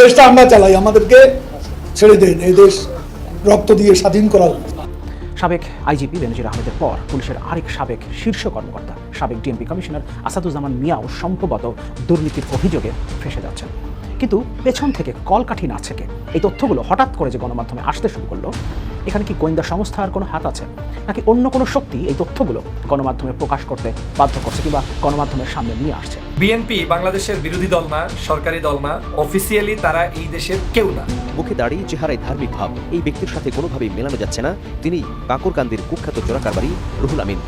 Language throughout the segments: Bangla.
দেশটা আমরা চালাই, আমাদেরকে ছেড়ে দেন, এই দেশ রক্ত দিয়ে স্বাধীন করা সাবেক আইজিপি বেনজির আহমেদের পর পুলিশের আরেক সাবেক শীর্ষ কর্মকর্তা, সাবেক ডিএমপি কমিশনার আসাদুজ্জামান মিয়াও সম্ভবত দুর্নীতির অভিযোগে ফেসে যাচ্ছেন। কিন্তু পেছন থেকে কলকাঠি নাচছে কে? এই তথ্যগুলো হঠাৎ করে যে গণমাধ্যমে আসতে শুরু করল এখানে কি গোয়েন্দা সংস্থার কোনো হাত আছে? নাকি অন্য কোনো শক্তি এই তথ্যগুলো গণমাধ্যমে প্রকাশ করতে বাধ্য করছে কিংবা গণমাধ্যমের সামনে নিয়ে আসছে? বিএনপি বাংলাদেশের বিরোধী দল না সরকারি দল না অফিসিয়ালি তারা এই দেশের কেউ না। মুখে দাড়ি চেহারায় ধার্মিক ভাব এই ব্যক্তির সাথে কোনোভাবেই মেলানো যাচ্ছে না। তিনি কাকুরকান্দির কুখ্যাত চোরাকারবারি রুহুল আমিন।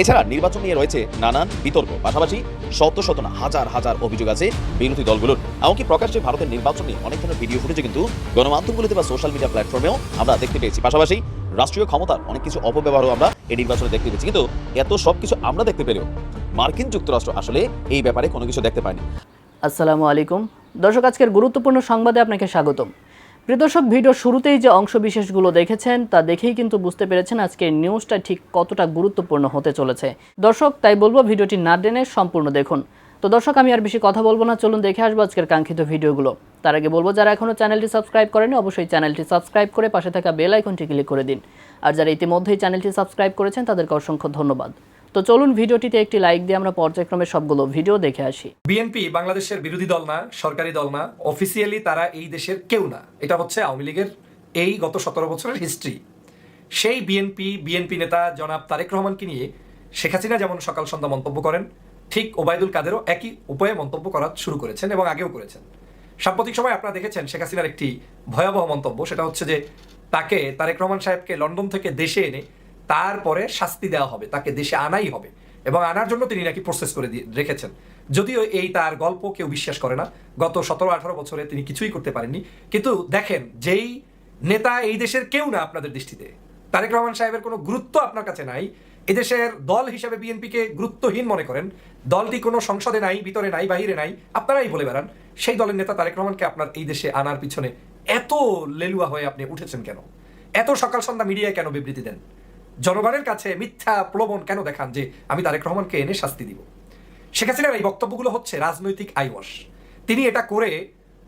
এছাড়া নির্বাচন নিয়ে রয়েছে নানান বিতর্ক। পাশাপাশি শত শত না হাজার হাজার অভিযোগ আছে বিরোধী দলগুলোর। এমনকি প্রকাশ্যে ভারতের নির্বাচন নিয়ে অনেক ধরনের ভিডিও ফুটেজে কিন্তু গণমাধ্যমগুলোতে বা সোশ্যাল মিডিয়া প্ল্যাটফর্মেও আমরা দেখতে পেয়েছি। পাশাপাশি রাষ্ট্রীয় ক্ষমতার অনেক কিছু অপব্যবহারও আমরা এই নির্বাচনে দেখতে পেয়েছি। কিন্তু এত সব কিছু আমরা দেখতে পেলেও মার্কিন যুক্তরাষ্ট্র আসলে এই ব্যাপারে কোনো কিছু দেখতে পায়নি। আসসালামু আলাইকুম। দর্শক, আজকের গুরুত্বপূর্ণ সংবাদে আপনাকে স্বাগতম। প্রিয় দর্শক ভিডিও শুরুতেই যে অংশ বিশেষগুলো দেখেছেন, তা দেখেই কিন্তু বুঝতে পেরেছেন আজকের নিউজটা ঠিক কতটা গুরুত্বপূর্ণ হতে চলেছে। দর্শক, তাই বলব, ভিডিওটি না টেনে সম্পূর্ণ দেখুন। তো দর্শক, আমি আর বেশি কথা বলব না। চলুন দেখে আসব আজকের কাঙ্ক্ষিত ভিডিওগুলো। তার আগে বলব, যারা এখনও চ্যানেলটি সাবস্ক্রাইব করেনি অবশ্যই চ্যানেলটি সাবস্ক্রাইব করে পাশে থাকা বেল আইকনটি ক্লিক করে দিন। আর যারা ইতিমধ্যেই চ্যানেলটি সাবস্ক্রাইব করেছেন, তাদেরকে অসংখ্য ধন্যবাদ। তো চলুন ভিডিওটিতে একটি লাইক দিয়ে আমরা পর্যায়ক্রমে সবগুলো ভিডিও দেখে আসি। বিএনপি বাংলাদেশের বিরোধী দল না, সরকারি দল না অফিসিয়ালি তারা এই দেশের কেউ না। এটা হচ্ছে আওয়ামী লীগের এই গত সতেরো বছরের হিস্ট্রি সেই বিএনপি বিএনপি নেতা জনাব তারেক রহমানকে নিয়ে শেখ হাসিনা যেমন সকাল সন্ধ্যা মন্তব্য করেন ঠিক ওবায়দুল কাদেরও একই উপায়ে মন্তব্য করা শুরু করেছেন এবং আগেও করেছেন। সাম্প্রতিক সময় আপনারা দেখেছেন শেখ হাসিনার একটি ভয়াবহ মন্তব্য, সেটা হচ্ছে যে তাকে তারেক রহমান সাহেবকে লন্ডন থেকে দেশে এনে তারপরে শাস্তি দেওয়া হবে, তাকে দেশে আনাই হবে এবং আনার জন্য তিনি নাকি প্রসেস করে দিয়ে রেখেছেন। যদিও এই তার গল্প কেউ বিশ্বাস করে না, গত সতেরো আঠারো বছরে তিনি কিছুই করতে পারেননি। কিন্তু দেখেন, যেই নেতা এই দেশের কেউ না আপনাদের দৃষ্টিতে, তারেক রহমান সাহেবের কোনো গুরুত্ব আপনার কাছে নাই এদেশের দল হিসেবে বিএনপিকে গুরুত্বহীন মনে করেন। দলটি কোনো সংসদে নাই, ভিতরে নাই, বাহিরে নাই। আপনারাই বলে বেড়ান, সেই দলের নেতা তারেক রহমানকে আপনার এই দেশে আনার পিছনে এত লেলুয়া হয়ে আপনি উঠেছেন কেন? এত সকাল সন্ধ্যা মিডিয়ায় কেন বিবৃতি দেন? জনগণের কাছে মিথ্যা প্রলোভন কেন দেখান যে আমি তারেক রহমানকে এনে শাস্তি দিব? শেখ হাসিনার এই বক্তব্যগুলো হচ্ছে রাজনৈতিক আইওয়াস তিনি এটা করে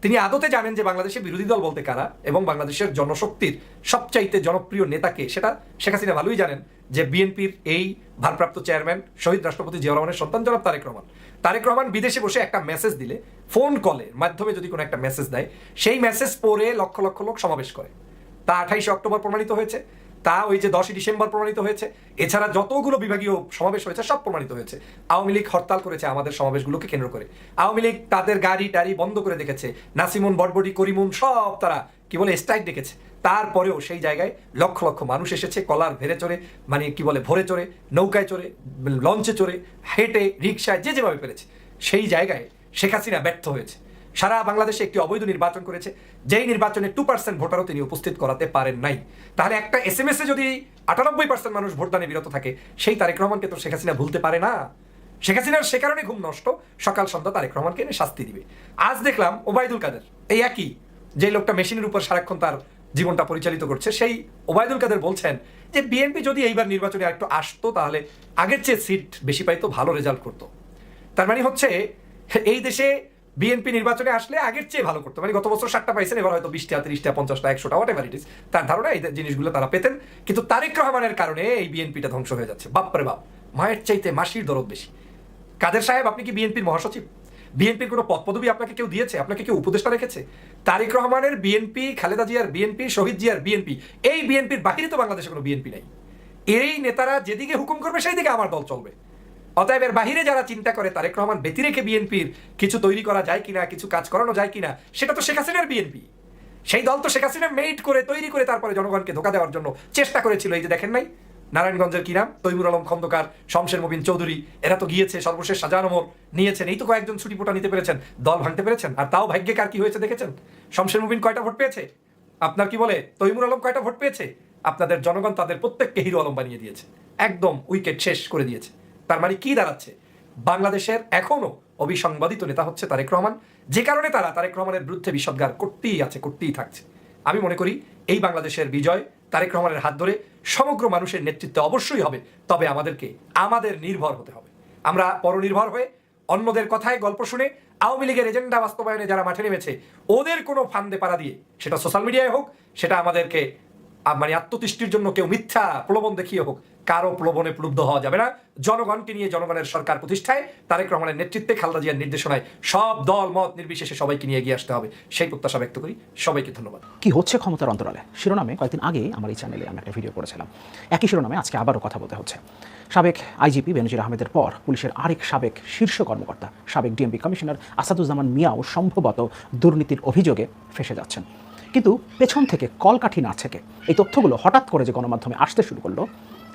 তিনি আদতে জানেন যে বাংলাদেশের বিরোধী দল বলতে কারা এবং বাংলাদেশের জনশক্তির সবচাইতে জনপ্রিয় নেতাকে সেটা শেখ হাসিনা ভালোই জানেন যে বিএনপির এই ভারপ্রাপ্ত চেয়ারম্যান শহীদ রাষ্ট্রপতি জিয়া রহমানের সন্তান জনাব তারেক রহমান। তারেক রহমান বিদেশে বসে একটা মেসেজ দিলে ফোন কলের মাধ্যমে যদি কোনো একটা মেসেজ দেয়, সেই মেসেজ পড়ে লক্ষ লক্ষ লোক সমাবেশ করে। তা আঠাইশে অক্টোবর প্রমাণিত হয়েছে। তা ওই যে দশই ডিসেম্বর প্রমাণিত হয়েছে। এছাড়া যতগুলো বিভাগীয় সমাবেশ হয়েছে, সব প্রমাণিত হয়েছে। আওয়ামী লীগ হরতাল করেছে আমাদের সমাবেশগুলোকে কেন্দ্র করে। আওয়ামী লীগ তাদের গাড়ি টাড়ি বন্ধ করে দেখেছে নাসিমুন বটবটি করিমুন সব তারা কি বলে স্ট্রাইক দেখেছে তারপরেও সেই জায়গায় লক্ষ লক্ষ মানুষ এসেছে, কলার ভেড়ে চড়ে মানে কি বলে, ভরে চড়ে, নৌকায় চড়ে লঞ্চে চড়ে, হেঁটে রিক্সায় যে যেভাবে পেরেছে। সেই জায়গায় শেখ হাসিনা ব্যর্থ হয়েছে। সারা বাংলাদেশে একটি অবৈধ নির্বাচন করেছে, যেই নির্বাচনে টু পার্সেন্ট ভোটারও তিনি উপস্থিত করাতে পারেন নাই। তাহলে একটা এস এম এ যদি আটানব্বই পার্সেন্ট মানুষ ভোটদানে বিরত থাকে, সেই তারেক রহমানকে তো শেখ হাসিনা ভুলতে পারে না। শেখ হাসিনার সে কারণে ঘুম নষ্ট, সকাল সন্ধ্যা তারেক রহমানকে এনে শাস্তি দিবে। আজ দেখলাম ওবায়দুল কাদের, এই একই, যে লোকটা মেশিনের উপর সারাক্ষণ তার জীবনটা পরিচালিত করছে, সেই ওবায়দুল কাদের বলছেন যে, বিএনপি যদি এইবার নির্বাচনে একটু আসতো, তাহলে আগের চেয়ে সিট বেশি পাইতো, ভালো রেজাল্ট করতো। তার মানে হচ্ছে, এই দেশে বিএনপি নির্বাচনে আসলে আগের চেয়ে ভালো করতো। মানে গত বছর ষাটটা পাইছেন, এবার হয়তো বিশটা, তিরিশটা, পঞ্চাশটা, একশোটা হোয়াট এভার ইট ইস তার ধারণা এই জিনিসগুলো তারা পেতেন। কিন্তু তারেক রহমানের কারণে এই বিএনপিটা ধ্বংস হয়ে যাচ্ছে। বাপরে বাপ, মায়ের চাইতে মাসির দরদ বেশি। কাদের সাহেব, আপনি কি বিএনপির মহাসচিব? বিএনপির কোনো পদ পদবি আপনাকে কেউ দিয়েছে? আপনাকে কেউ উপদেষ্টা রেখেছে? তারেক রহমানের বিএনপি, খালেদা জিয়ার বিএনপি, শহীদ জিয়ার বিএনপি, এই বিএনপির বাহিরে তো বাংলাদেশে কোনো বিএনপি নাই। এই নেতারা যেদিকে হুকুম করবে সেই দিকে আমার দল চলবে। অতএব এর বাহিরে যারা চিন্তা করে, তারেক রহমান ব্যতি রেখে বিএনপির কিছু তৈরি করা যায় কিনা, কিছু কাজ করানো যায় কিনা, সেটা তো শেখ হাসিনার বিএনপি। সেই দল তো শেখ হাসিনা মেইট করে, তৈরি করে তারপরে জনগণকে ধোকা দেওয়ার জন্য চেষ্টা করেছিল। এই যে দেখেন নাই, নারায়ণগঞ্জের কি নাম? তৈমুর আলম খন্দকার, শমশের মবিন চৌধুরী, এরা তো গিয়েছে, সর্বশেষ সাজানমর নিয়েছেন। এই তো কয়েকজন ছুটি পোটা নিতে পেরেছেন, দল ভাঙতে পেরেছেন। আর তাও ভাগ্যে কার কি হয়েছে দেখেছেন? শমশের মুবিন কয়টা ভোট পেয়েছে? আপনার কি বলে? তৈমুর আলম কয়টা ভোট পেয়েছে? আপনাদের জনগণ তাদের প্রত্যেককে হিরো আলম বানিয়ে দিয়েছে। একদম উইকেট শেষ করে দিয়েছে। তার মানে কি দাঁড়াচ্ছে? বাংলাদেশের এখনও অবিসংবাদিত নেতা হচ্ছে তারেক রহমান। যে কারণে তারা তারেক রহমানের বিরুদ্ধে বিষদগার করতেই আছে, করতেই থাকছে। আমি মনে করি এই বাংলাদেশের বিজয় তারেক রহমানের হাত ধরে সমগ্র মানুষের নেতৃত্বে অবশ্যই হবে। তবে আমাদেরকে, আমাদের নির্ভর হতে হবে। আমরা পরনির্ভর হয়ে অন্যদের কথায় গল্প শুনে আওয়ামী লীগের এজেন্ডা বাস্তবায়নে যারা মাঠে নেমেছে, ওদের কোনো ফান্দে পাড়া দিয়ে, সেটা সোশ্যাল মিডিয়ায় হোক, সেটা আমাদেরকে মানে আত্মতুষ্টির জন্য কেউ মিথ্যা প্রলোভন দেখিয়ে হোক, কারও প্রলোভনে প্লুব্ধ হওয়া যাবে না। জনগণকে নিয়ে জনগণের সরকার প্রতিষ্ঠায় তারেক রহমানের নেতৃত্বে খালদা জিয়ার নির্দেশনায় সব দল, মত নির্বিশেষে সবাইকে নিয়ে এগিয়ে আসতে হবে। সেই প্রত্যাশা ব্যক্ত করি। সবাইকে ধন্যবাদ। কি হচ্ছে ক্ষমতার অন্তরালে? শিরোনামে কয়েকদিন আগে আমার এই চ্যানেলে আমি একটা ভিডিও করেছিলাম। একই শিরোনামে আজকে আবারও কথা বলতে হচ্ছে। সাবেক আইজিপি বেনজির আহমেদের পর পুলিশের আরেক সাবেক শীর্ষ কর্মকর্তা, সাবেক ডিএমপি কমিশনার আসাদুজ্জামান মিয়াও সম্ভবত দুর্নীতির অভিযোগে ফেসে যাচ্ছেন। কিন্তু পেছন থেকে কলকাঠি না থেকে এই তথ্যগুলো হঠাৎ করে যে গণমাধ্যমে আসতে শুরু করল,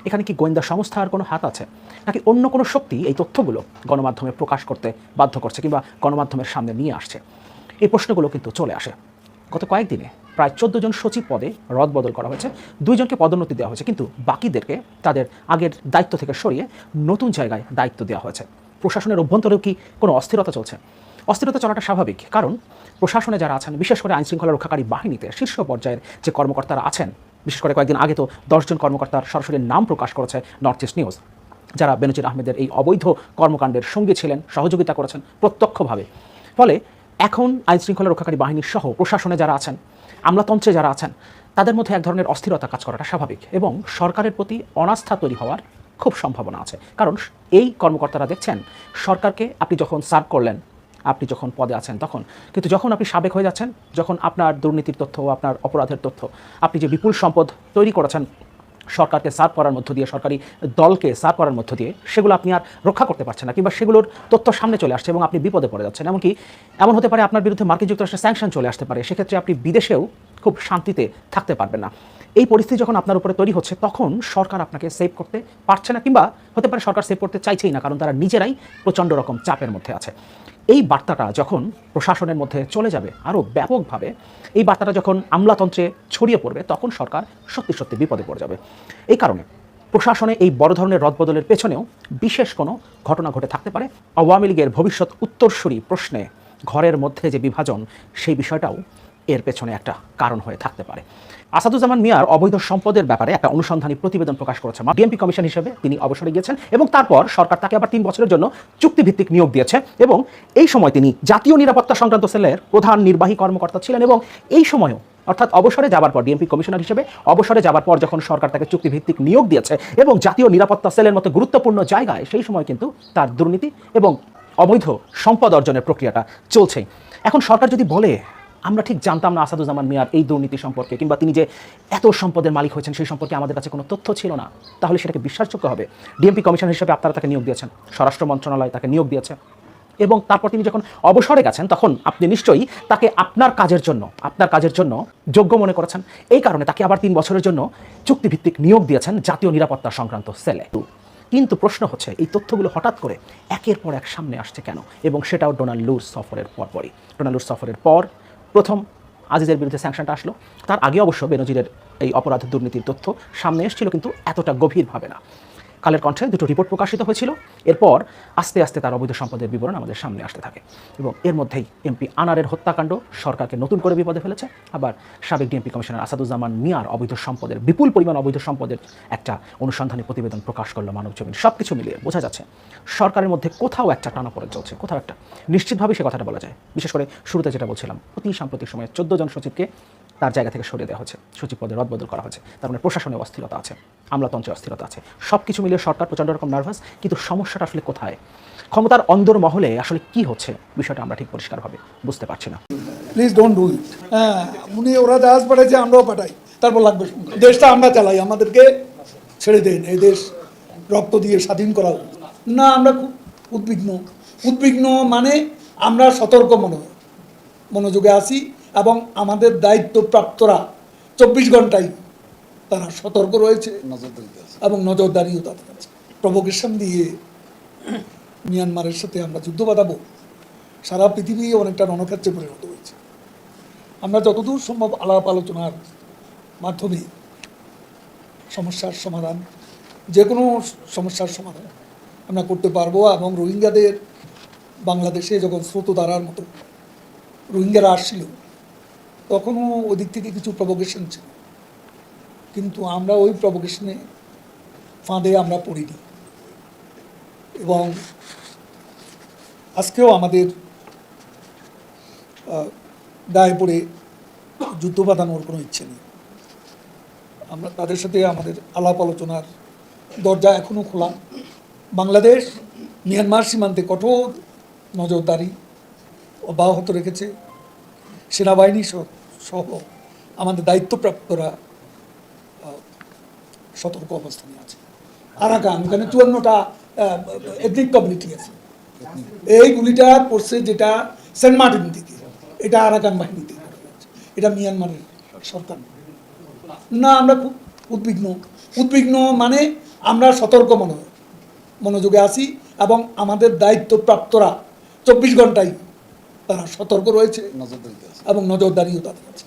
এখানে কি গোয়েন্দা সংস্থার কোনো হাত আছে? নাকি অন্য কোনো শক্তি এই তথ্যগুলো গণমাধ্যমে প্রকাশ করতে বাধ্য করছে কিংবা গণমাধ্যমের সামনে নিয়ে আসছে? এই প্রশ্নগুলো কিন্তু চলে আসে। গত কয়েকদিনে প্রায় চোদ্দ জন সচিব পদে রদবদল করা হয়েছে দুইজনকে পদোন্নতি দেওয়া হয়েছে, কিন্তু বাকিদেরকে তাদের আগের দায়িত্ব থেকে সরিয়ে নতুন জায়গায় দায়িত্ব দেওয়া হয়েছে। প্রশাসনের অভ্যন্তরেও কি কোনো অস্থিরতা চলছে? অস্থিরতা চলাটা স্বাভাবিক, কারণ প্রশাসনে যারা আছেন, বিশেষ করে আইনশৃঙ্খলা রক্ষাকারী বাহিনীতে শীর্ষ পর্যায়ের যে কর্মকর্তারা আছেন, বিশেষ করে কয়েকদিন আগে তো দশজন কর্মকর্তার সরাসরি নাম প্রকাশ করেছে নর্থ ইস্ট নিউজ যারা বেনজির আহমেদের এই অবৈধ কর্মকাণ্ডের সঙ্গী ছিলেন, সহযোগিতা করেছেন প্রত্যক্ষভাবে। ফলে এখন আইনশৃঙ্খলা রক্ষাকারী বাহিনীর সহ প্রশাসনে যারা আছেন, আমলাতন্ত্রে যারা আছেন, তাদের মধ্যে এক ধরনের অস্থিরতা কাজ করাটা স্বাভাবিক এবং সরকারের প্রতি অনাস্থা তৈরি হওয়ার খুব সম্ভাবনা আছে। কারণ এই কর্মকর্তারা দেখছেন, সরকারকে আপনি যখন সার্ভ করলেন আপনি যখন পদে আছেন তখন। কিন্তু যখন আপনি সাবেক হয়ে যাচ্ছেন, যখন আপনার দুর্নীতির তথ্য, আপনার অপরাধের তথ্য, আপনি যে বিপুল সম্পদ তৈরি করেছেন, সরকারকে সার্ভ করার মধ্য দিয়ে, সরকারি দলকে সার্ভ করার মধ্য দিয়ে, সেগুলো আপনি আর রক্ষা করতে পারছেন না, কিংবা সেগুলোর তথ্য সামনে চলে আসছে এবং আপনি বিপদে পড়ে যাচ্ছেন। এমনকি এমন হতে পারে আপনার বিরুদ্ধে মার্কিন যুক্তরাষ্ট্রের স্যাংশন চলে আসতে পারে, সেক্ষেত্রে আপনি বিদেশেও খুব শান্তিতে থাকতে পারবেন না। এই পরিস্থিতি যখন আপনার উপরে তৈরি হচ্ছে, তখন সরকার আপনাকে সেভ করতে পারছে না, কিংবা হতে পারে সরকার সেভ করতে চাইছেই না, কারণ তারা নিজেরাই প্রচণ্ড রকম চাপের মধ্যে আছে। এই বার্তাটা যখন প্রশাসনের মধ্যে চলে যাবে আরও ব্যাপকভাবে, এই বার্তাটা যখন আমলাতন্ত্রে ছড়িয়ে পড়বে, তখন সরকার সত্যি সত্যি বিপদে পড়ে যাবে। এই কারণে প্রশাসনে এই বড় ধরনের রদবদলের পেছনেও বিশেষ কোনো ঘটনা ঘটে থাকতে পারে। আওয়ামী লীগের ভবিষ্যৎ উত্তরসূরি প্রশ্নে ঘরের মধ্যে যে বিভাজন, সেই বিষয়টাও এর পেছনে একটা কারণ হয়ে থাকতে পারে। আসাদুজ্জামান মিয়ার অবৈধ সম্পদের ব্যাপারে একটা অনুসন্ধানী প্রতিবেদন প্রকাশ করেছে ডিএমপি কমিশন হিসেবে তিনি অবসরে গিয়েছেন এবং তারপর সরকার তাকে আবার তিন বছরের জন্য চুক্তিভিত্তিক নিয়োগ দিয়েছে এবং এই সময় তিনি জাতীয় নিরাপত্তা সংক্রান্ত সেলের প্রধান নির্বাহী কর্মকর্তা ছিলেন এবং এই সময়ও, অর্থাৎ অবসরে যাবার পর ডিএমপি কমিশনার হিসেবে অবসরে যাবার পর যখন সরকার তাকে চুক্তিভিত্তিক নিয়োগ দিয়েছে এবং জাতীয় নিরাপত্তা সেলের মতো গুরুত্বপূর্ণ জায়গায় সেই সময় কিন্তু তার দুর্নীতি এবং অবৈধ সম্পদ অর্জনের প্রক্রিয়াটা চলছেই। এখন সরকার যদি বলে আমরা ঠিক জানতাম না আসাদুজ্জামান মিয়ার এই দুর্নীতি সম্পর্কে, কিংবা তিনি যে এত সম্পদের মালিক হয়েছেন সেই সম্পর্কে আমাদের কাছে কোনো তথ্য ছিল না। তাহলে সেটাকে বিশ্বাসযোগ্য হবে। ডিএমপি কমিশন হিসেবে আপনারা তাকে নিয়োগ দিয়েছেন, স্বরাষ্ট্র মন্ত্রণালয় তাকে নিয়োগ দিয়েছে। এবং তারপর তিনি যখন অবসরে গেছেন, তখন আপনি নিশ্চয়ই তাকে আপনার কাজের জন্য, আপনার কাজের জন্য যোগ্য মনে করেছেন। এই কারণে তাকে আবার তিন বছরের জন্য চুক্তিভিত্তিক নিয়োগ দিয়েছেন জাতীয় নিরাপত্তা সংক্রান্ত সেলে। কিন্তু প্রশ্ন হচ্ছে, এই তথ্যগুলো হঠাৎ করে একের পর এক সামনে আসছে কেন? এবং সেটাও ডোনাল্ড লুর সফরের পরপরই। ডোনাল্ড লুর সফরের পর প্রথম আজিজের বিরুদ্ধে স্যাংশনটা আসলো। তার আগে অবশ্য বেনজিরের এই অপরাধ দুর্নীতির তথ্য সামনে এসেছিল, কিন্তু এতটা গভীরভাবে না। কালের কণ্ঠে দুটো রিপোর্ট প্রকাশিত হয়েছিল। এরপর আস্তে আস্তে তার অবৈধ সম্পদের বিবরণ আমাদের সামনে আসতে থাকে এবং এর মধ্যেই এমপি আনারের হত্যাকাণ্ড সরকারকে নতুন করে বিপদে ফেলেছে। আবার সাবেক ডিএমপি কমিশনার আসাদুজ্জামান মিয়ার অবৈধ সম্পদের, বিপুল পরিমাণ অবৈধ সম্পদের একটা অনুসন্ধানী প্রতিবেদন প্রকাশ করল মানব জমিন সব কিছু মিলিয়ে বোঝা যাচ্ছে সরকারের মধ্যে কোথাও একটা টানা পড়ে চলছে, কোথাও একটা। নিশ্চিতভাবে সে কথাটা বলা যায়। বিশেষ করে শুরুতে যেটা বলছিলাম, অতি সাম্প্রতিক সময়ে চোদ্দ জন সচিবকে তার জায়গা থেকে সরিয়ে দেওয়া হচ্ছে সচিব পদে রদবদল করা হয়েছে। তার মানে প্রশাসনে অস্থিরতা আছে আমলাতন্ত্রে অস্থিরতা আছে। সব কিছু মিলিয়ে সরকার প্রচণ্ড রকম নার্ভাস কিন্তু সমস্যাটা আসলে কোথায়? ক্ষমতার অন্দর মহলে আসলে কি হচ্ছে? বিষয়টা আমরা ঠিক পরিষ্কারভাবে বুঝতে পারছি না। প্লিজ ডোন্ট ডু ইট হ্যাঁ উনি ওরা জাহাজ পাঠাইছে আমরাও পাঠাই। তারপর লাগবে দেশটা আমরা চালাই, আমাদেরকে ছেড়ে দেন। এই দেশ রক্ত দিয়ে স্বাধীন করা। না, আমরা খুব উদ্বিগ্ন। উদ্বিগ্ন মানে আমরা সতর্ক মনে মনোযোগে আছি। এবং আমাদের দায়িত্বপ্রাপ্তরা চব্বিশ ঘন্টাই তারা সতর্ক রয়েছে এবং নজরদারিও তাদের আছে প্রভোকেশন দিয়ে মিয়ানমারের সাথে আমরা যুদ্ধ বাঁধাবো সারা পৃথিবী অনেকটা রণক্ষেত্রে পরিণত হয়েছে। আমরা যতদূর সম্ভব আলাপ আলোচনার মাধ্যমে সমস্যার সমাধান যে কোনো সমস্যার সমাধান আমরা করতে পারব এবং রোহিঙ্গাদের বাংলাদেশে যখন স্রোতধারার মতো রোহিঙ্গারা আসছিল তখনও ওদিক থেকে কিছু প্রভোকেশন ছিল। কিন্তু আমরা ওই প্রভোকেশনে ফাঁদে আমরা পড়িনি। এবং আজকেও আমাদের গায়ে পড়ে যুদ্ধ বাঁধানোর কোনো ইচ্ছে নেই। আমরা তাদের সাথে আমাদের আলাপ আলোচনার দরজা এখনও খোলা। বাংলাদেশ, মিয়ানমার সীমান্তে কঠোর নজরদারি অব্যাহত রেখেছে। সেনাবাহিনী সহ- সহ আমাদের দায়িত্বপ্রাপ্তরা সতর্ক অবস্থানে আছে। আরাকান, ওখানে চুয়ান্নটা এথনিক কমিউনিটি আছে। এই গুলিটা পড়ছে যেটা সেন্ট মার্টিন থেকে, এটা আরাকান বাহিনী থেকে এটা মিয়ানমারের সরকার। না। আমরা খুব উদ্বিগ্ন। উদ্বিগ্ন মানে আমরা সতর্ক মনে, মনোযোগে আছি এবং আমাদের দায়িত্বপ্রাপ্তরা চব্বিশ ঘন্টায় তারা সতর্ক রয়েছে এবং নজরদারিও তাদের আছে।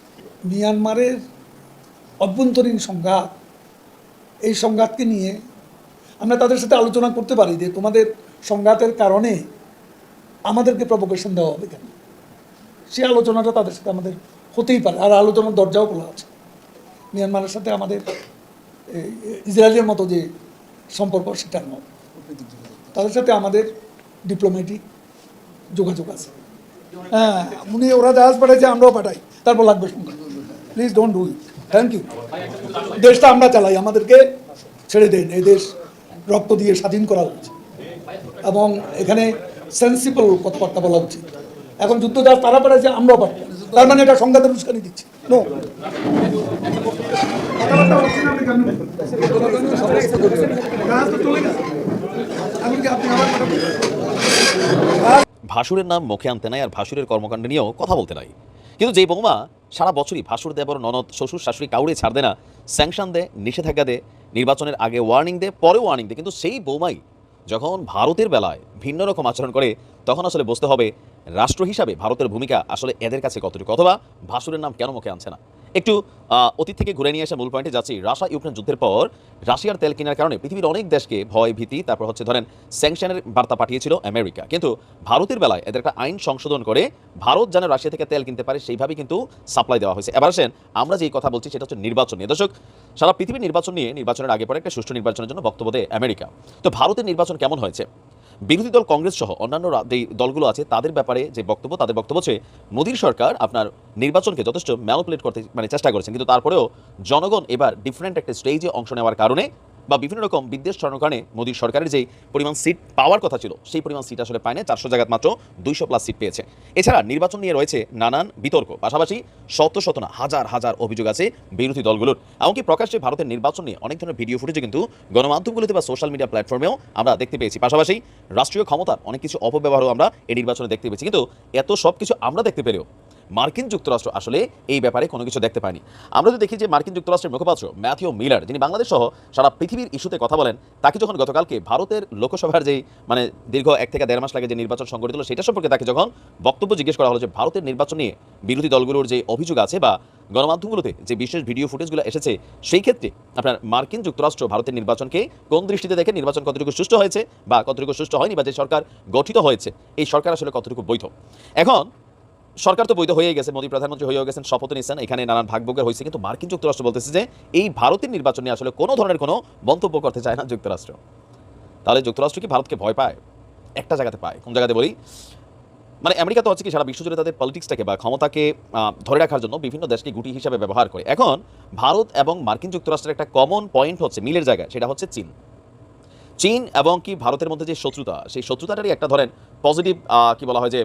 মিয়ানমারের অভ্যন্তরীণ সংঘাত এই সংঘাতকে নিয়ে আমরা তাদের সাথে আলোচনা করতে পারি যে তোমাদের সংঘাতের কারণে আমাদেরকে প্রভোকেশন দেওয়া হবে কেন? সেই আলোচনাটা তাদের সাথে আমাদের হতেই পারে। আর আলোচনার দরজাও খোলা আছে। মিয়ানমারের সাথে আমাদের এই, ইসরায়েলের মতো যে সম্পর্ক সেটা নয় তাদের সাথে আমাদের ডিপ্লোম্যাটিক যোগাযোগ আছে। হ্যাঁ উনি ওরা জাহাজ পাঠাইছে আমরাও পাঠাই। তারপর লাগবে সংখ্যা। Please don't do thank you দেশটা আমরা চালাই, আমাদেরকে ছেড়ে দেন। এই দেশ রক্ত দিয়ে স্বাধীন করা হচ্ছে এবং এখানে সেন্সিবল কথাবার্তা বলা উচিত। এখন যুদ্ধ যা তারা পাঠাইছে, আমরাও পাঠাই। তার মানে এটা সংঘাতের উস্কানি দিচ্ছে। নো ভাসুরের নাম মুখে আনতে নাই আর ভাসুরের কর্মকাণ্ড নিয়েও কথা বলতে নাই। কিন্তু যেই বৌমা সারা বছরই ভাসুর দেবর, ননদ, শ্বশুর শাশুড়ি কাউরে ছাড় দেয় না স্যাংশন দেয় নিষেধাজ্ঞা দেয় নির্বাচনের আগে ওয়ার্নিং দেয় পরে ওয়ার্নিং দেয় কিন্তু সেই বৌমাই যখন ভারতের বেলায় ভিন্ন রকম আচরণ করে, তখন আসলে বুঝতে হবে রাষ্ট্র হিসাবে ভারতের ভূমিকা আসলে এদের কাছে কতটুকু, অথবা ভাসুরের নাম কেন মুখে আনছে না। একটু অতীত থেকে ঘুরে নিয়ে আসা মূল পয়েন্টে যাচ্ছি। রাশিয়া, ইউক্রেন যুদ্ধের পর রাশিয়ার তেল কেনার কারণে পৃথিবীর অনেক দেশকে ভয়, ভীতি, তারপর হচ্ছে ধরেন স্যাংশনের বার্তা পাঠিয়েছিল আমেরিকা। কিন্তু ভারতের বেলায় এদের একটা আইন সংশোধন করে ভারত যেন রাশিয়া থেকে তেল কিনতে পারে সেইভাবে কিন্তু সাপ্লাই দেওয়া হয়েছে। এবার আসেন, আমরা যেই কথা বলছি সেটা হচ্ছে নির্বাচন নিয়ে। দর্শক, সারা পৃথিবীর নির্বাচন নিয়ে নির্বাচনের আগে পরে একটা সুষ্ঠু নির্বাচনের জন্য বক্তব্য দেয় আমেরিকা। তো ভারতের নির্বাচন কেমন হয়েছে? বিরোধী দল কংগ্রেস সহ অন্যান্য যে দলগুলো আছে, তাদের ব্যাপারে যে বক্তব্য, তাদের বক্তব্য হচ্ছে, মোদীর সরকার আপনার নির্বাচনকে যথেষ্ট ম্যানুপুলেট করতে মানে চেষ্টা করেছেন। কিন্তু তারপরেও জনগণ এবার ডিফারেন্ট একটা স্টেজে অংশ নেওয়ার কারণে বা বিভিন্ন রকম বিদ্বেষ ছড়ানোর মোদীর সরকারের যেই পরিমাণ সিট পাওয়ার কথা ছিল, সেই পরিমাণ সিট আসলে পায় না চারশো জায়গাত মাত্র দুইশো প্লাস সিট পেয়েছে। এছাড়া নির্বাচন নিয়ে রয়েছে নানান বিতর্ক। পাশাপাশি শত শত না, হাজার হাজার অভিযোগ আছে বিরোধী দলগুলোর। এমনকি প্রকাশ্যে ভারতের নির্বাচন নিয়ে অনেক ধরনের ভিডিও ফুটেজে কিন্তু গণমাধ্যমগুলোতে বা সোশ্যাল মিডিয়া প্ল্যাটফর্মেও আমরা দেখতে পেয়েছি। পাশাপাশি রাষ্ট্রীয় ক্ষমতার অনেক কিছু অপব্যবহারও আমরা এই নির্বাচনে দেখতে পেয়েছি। কিন্তু এত সব কিছু আমরা দেখতে পেলেও মার্কিন যুক্তরাষ্ট্র আসলে এই ব্যাপারে কোনো কিছু দেখতে পায়নি। আমরা যদি দেখি যে মার্কিন যুক্তরাষ্ট্রের মুখপাত্র ম্যাথিও মিলার, যিনি বাংলাদেশ সহ সারা পৃথিবীর ইস্যুতে কথা বলেন, তাকে যখন গতকালকে ভারতের লোকসভার যেই মানে দীর্ঘ এক থেকে দেড় মাস লাগে যে নির্বাচন সংগঠিত হলো, সেটা সম্পর্কে তাকে যখন বক্তব্য জিজ্ঞেস করা হলো যে ভারতের নির্বাচন নিয়ে বিরোধী দলগুলোর যে অভিযোগ আছে বা গণমাধ্যমগুলোতে যে বিশেষ ভিডিও ফুটেজগুলো এসেছে, সেই ক্ষেত্রে আপনার মার্কিন যুক্তরাষ্ট্র ভারতের নির্বাচনকে কোন দৃষ্টিতে দেখে নির্বাচন কতটুকু সুষ্ঠু হয়েছে বা কতটুকু সুষ্ঠু হয়নি বা যে সরকার গঠিত হয়েছে, এই সরকার আসলে কতটুকু বৈধ? এখন সরকার তো বৈধ হয়ে গেছে, মোদী প্রধানমন্ত্রী হয়ে গেছেন, শপথ নিচ্ছেন, এখানে নানান ভাগভোগের হয়েছে, কিন্তু মার্কিন যুক্তরাষ্ট্র বলতেছে যে এই ভারতের নির্বাচন নিয়ে আসলে কোনো ধরনের কোনো মন্তব্য করতে চায় না যুক্তরাষ্ট্র। তাহলে যুক্তরাষ্ট্র কি ভারতকে ভয় পায়? একটা জায়গাতে পায়। কোন জায়গাতে বলি? মানে আমেরিকা তো হচ্ছে কি সারা বিশ্বজুড়ে তাদের পলিটিক্সটাকে বা ক্ষমতাকে ধরে রাখার জন্য বিভিন্ন দেশকে গুটি হিসাবে ব্যবহার করে। এখন ভারত এবং মার্কিন যুক্তরাষ্ট্রের একটা কমন পয়েন্ট হচ্ছে মিলের জায়গা সেটা হচ্ছে চীন। চীন এবং কি ভারতের মধ্যে যে শত্রুতা, সেই শত্রুতাটারই একটা ধরেন পজিটিভ কি বলা হয় যে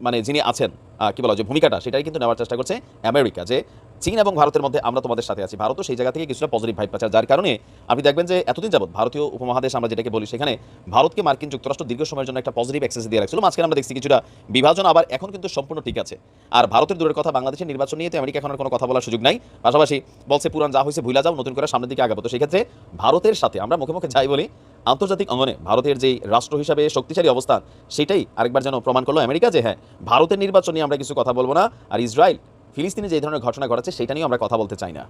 মানে যিনি আছেন কি বলা যে ভূমিকাটা সেটাই কিন্তু নেওয়ার চেষ্টা করছে আমেরিকা যে চীন এবং ভারতের মধ্যে আমরা তোমাদের সাথে আছি। ভারতও সেই জায়গা থেকে কিছুটা পজিটিভ ভাইব পাচ্ছে। যার কারণে আপনি দেখবেন যে এতদিন যাবত ভারতীয় উপমহাদেশ আমরা যেটাকে বলি সেখানে ভারতকে মার্কিন যুক্তরাষ্ট্র দীর্ঘ সময়ের জন্য একটা পজিটিভ অ্যাক্সেস দিয়ে রাখছিল। মাঝখানে আমরা দেখছি কিছুটা বিভাজন, আবার এখন কিন্তু সম্পূর্ণ ঠিক আছে। আর ভারতের দূরের কথা বাংলাদেশের নির্বাচন নিয়ে তো আমেরিকা এখন কোনো কথা বলার সুযোগ নাই। পাশাপাশি বলছে পুরান যা হয়েছে ভুলা যাও, নতুন করে সামনের দিকে আগাবো। তো সেক্ষেত্রে ভারতের সাথে আমরা মুখে মুখে যাই বলি, আন্তর্জাতিক অঙ্গনে ভারতের যেই রাষ্ট্র হিসাবে শক্তিশালী অবস্থান, সেটাই আরেকবার যেন প্রমাণ করল আমেরিকা যে হ্যাঁ ভারতের নির্বাচন নিয়ে আমরা কিছু কথা বলব না। আর ইসরায়েল ফিলিস্তিনে যে ধরনের ঘটনা ঘটাচ্ছে সেটা নিয়ে আমরা কথা বলতে চাই না।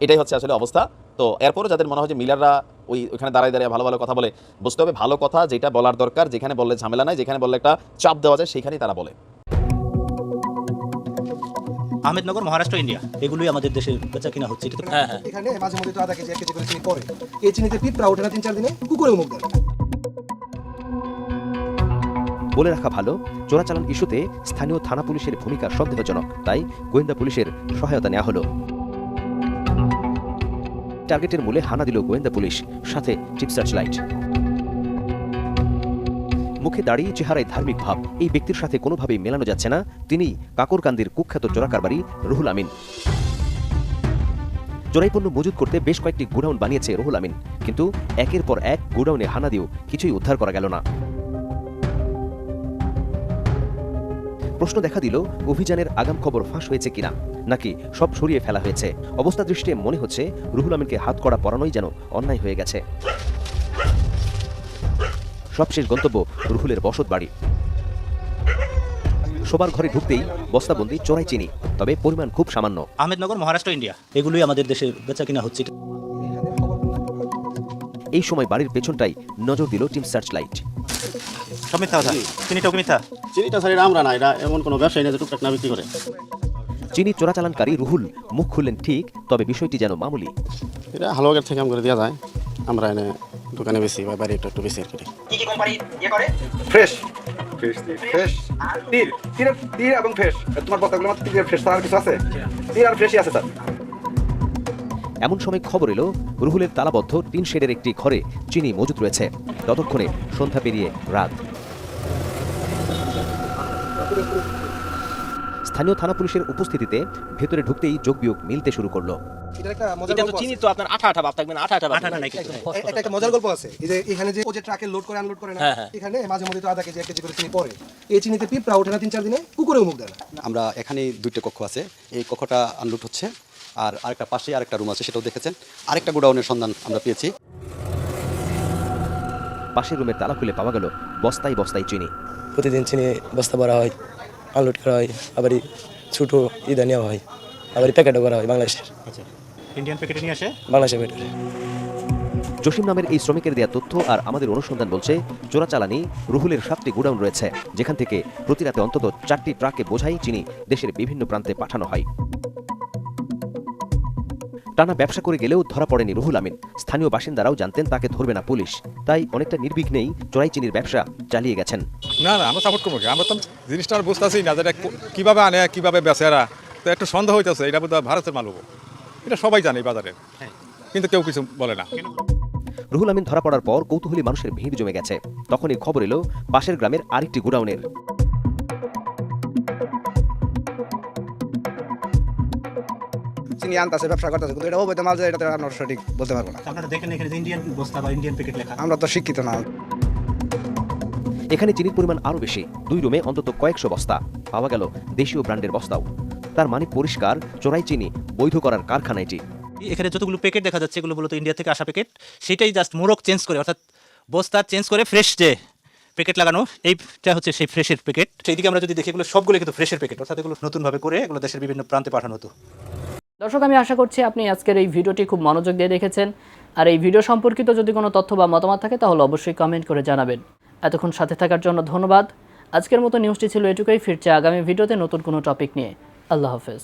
এটাই হচ্ছে আসলে অবস্থা। তো এরপরও যাদের মনে হয় যে মিলাররা ওই ওখানে দাঁড়ায় দাঁড়িয়ে ভালো ভালো কথা বলে বুঝতে হবে ভালো কথা যেটা বলার দরকার যেখানে বললে ঝামেলা নাই যেখানে বললে একটা চাপ দেওয়া যায় সেখানেই তারা বলে। আহমেদনগর মহারাষ্ট্র ইন্ডিয়া। এগুলোই আমাদের দেশে বেচা কিনা হচ্ছে। এটা তো হ্যাঁ হ্যাঁ। এখানে মাঝে মধ্যে তো আধা কেজি এক কেজি করে চিনি পরে এই চিনিতে পিঁপড়া ওঠে না তিন চার দিনে কুকুরে মুখ দেয় বলে রাখা ভালো, চোরাচালান ইস্যুতে স্থানীয় থানা পুলিশের ভূমিকা সন্দেহজনক, তাই গোয়েন্দা পুলিশের সহায়তা নেওয়া হলো। টার্গেটের মূলে হানা দিল গোয়েন্দা পুলিশ, সাথে টিপ সার্চ লাইট মুখে দাঁড়িয়ে চেহারায় ধার্মিক ভাব, এই ব্যক্তির সাথে কোনোভাবেই মেলানো যাচ্ছে না, তিনি কাকরকান্দির কুখ্যাত চোরাকারবারি রুহুল আমিন। চোরাই পণ্য মজুত করতে বেশ কয়েকটি গোডাউন বানিয়েছে রুহুল আমিন, কিন্তু একের পর এক গোডাউনে হানা দিয়েও কিছুই উদ্ধার করা গেল না। প্রশ্ন দেখা দিল, অভিযানের আগাম খবর ফাঁস হয়েছে কিনা? নাকি সব সরিয়ে ফেলা হয়েছে? অবস্থা দৃষ্টে মনে হচ্ছে রুহুল আমিনকে হাত করা পরানোই যেন অন্যায় হয়ে গেছে। সবশেষ গন্তব্য রুহুলের বসত বাড়ি। সবার ঘরে ঢুকতেই বস্তাবন্দি চোরাই চিনি, তবে পরিমাণ খুব সামান্য। আহমেদনগর, মহারাষ্ট্র, ইন্ডিয়া। এগুলোই আমাদের দেশে বেচা কিনা হচ্ছে। এই সময় বাড়ির পেছনটাই নজর দিল টিম সার্চ লাইট সব মিথ্যা কথা চিনিটাও কি মিথ্যা? চিনিটা স্যার আমরা না এটা এমন কোনো ব্যবসায়ী না যে টুকটাক না বিক্রি করে। চিনি চোরাচালানকারী রুহুল মুখ খুললেন ঠিক তবে বিষয়টি যেন মামুলি। এটা হালুয়াগের থেকে আম করে দেওয়া যায়। আমরা এনে দোকানে বেশি বা বাড়ি একটু একটু বেশি আর কি ফ্রেশ। Fresh fresh. তিল তিল তিল এবং ফ্রেশ। তোমার কথাগুলো মাত্র তিল ফ্রেশ আর কিছু আছে? তিল আর ফ্রেশই আছে স্যার। এমন সময় খবর এলো রুহুলের তালাবদ্ধ টিন শেডের একটি ঘরে চিনি মজুত রয়েছে। ততক্ষণে সন্ধ্যা পেরিয়ে রাত। স্থানীয় থানা পুলিশের উপস্থিতিতে ভেতরে ঢুকতেই যোগ বিয়োগ মিলতে শুরু করল। এটা একটা মজার গল্প আছে। তো আপনার আঠা আঠা ভাব থাকবে না আঠা আঠা আঠা না নাকি এ- এটা একটা মজার গল্প আছে। এই যে এখানে যে ও যে ট্রাকে লোড করে আনলোড করে না। এখানে মাঝে মধ্যে তো আধা কেজি এক কেজি করে চিনি পরে এই চিনিতে পিঁপড়া ওঠে না তিন চার দিনে কুকুরেও মুখ দেয় না। আমরা এখানে দুইটা কক্ষ আছে। এই কক্ষটা আনলোড হচ্ছে। আর আরেকটা পাশে আরেকটা রুম আছে সেটাও দেখেছেন। আরেকটা গোডাউনের সন্ধান আমরা পেয়েছি। পাশের রুমের তালা খুলে পাওয়া গেল বস্তায় বস্তায় চিনি। প্রতিদিন চিনি বস্তা ভরা হয় আনলোড করা হয় আবার ছোটো ইদা নেওয়া হয় আবার প্যাকেটও করা হয় বাংলাদেশের। আচ্ছা ইন্ডিয়ান প্যাকেটে নিয়ে আসে? বাংলাদেশের প্যাকেট জসিম নামের এই শ্রমিকের দেওয়া তথ্য আর আমাদের অনুসন্ধান বলছে চোরাচালানি রুহুলের সাতটি গোডাউন রয়েছে যেখান থেকে প্রতি রাতে অন্তত চারটি ট্রাকে বোঝাই চিনি দেশের বিভিন্ন প্রান্তে পাঠানো হয়। টানা ব্যবসা করে গেলেও ধরা পড়েনি রুহুল আমিন। স্থানীয় বাসিন্দারাও জানতেন তাকে ধরবে না পুলিশ। তাই অনেকটা নির্বিঘ্নেই চোরাই চিনির ব্যবসা চালিয়ে গেছেন। না না আমরা সাপোর্ট করব আমরা তো জিনিসটা আর বুঝতেছি না যেটা কীভাবে আনে কীভাবে বেচে এরা। তো একটু সন্দেহ হইতেছে এটা বোধ ভারতের মাল হব। এটা সবাই জানে এই বাজারে। কিন্তু কেউ কিছু বলে না। রুহুল আমিন ধরা পড়ার পর কৌতূহলী মানুষের ভিড় জমে গেছে। তখনই খবর এলো পাশের গ্রামের আরেকটি গোডাউনের। চিনি আনতেছে ব্যবসা করতেছে কিন্তু এটা অবৈধ মাল যে এটা আমরা সঠিক বলতে পারব না। আপনারা দেখেন এখানে যে ইন্ডিয়ান বস্তা বা ইন্ডিয়ান প্যাকেট লেখা। আমরা তো শিক্ষিত না। এখানে চিনির পরিমাণ আরও বেশি। দুই রুমে অন্তত কয়েকশো বস্তা। পাওয়া গেল দেশীয় ব্র্যান্ডের বস্তাও। তার মানে পরিষ্কার চোরাই চিনি বৈধ করার কারখানা এটি। এখানে যতগুলো প্যাকেট দেখা যাচ্ছে এগুলো মূলত ইন্ডিয়া থেকে আসা প্যাকেট সেটাই জাস্ট মোড়ক চেঞ্জ করে অর্থাৎ বস্তা চেঞ্জ করে ফ্রেশ যে প্যাকেট লাগানো এইটা হচ্ছে সেই ফ্রেশের প্যাকেট সেই দিকে আমরা যদি দেখি এগুলো সবগুলো কিন্তু ফ্রেশের প্যাকেট অর্থাৎ এগুলো নতুনভাবে করে এগুলো দেশের বিভিন্ন প্রান্তে পাঠানো হতো। দর্শক, আমি আশা করছি আপনি আজকের এই ভিডিওটি খুব মনোযোগ দিয়ে দেখেছেন। আর এই ভিডিও সম্পর্কিত যদি কোনো তথ্য বা মতামত থাকে, তাহলে অবশ্যই কমেন্ট করে জানাবেন। এতক্ষণ সাথে থাকার জন্য ধন্যবাদ। আজকের মতো নিউজটি ছিল এটুকুই। ফিরছে আগামী ভিডিওতে নতুন কোনো টপিক নিয়ে। আল্লাহ হাফেজ।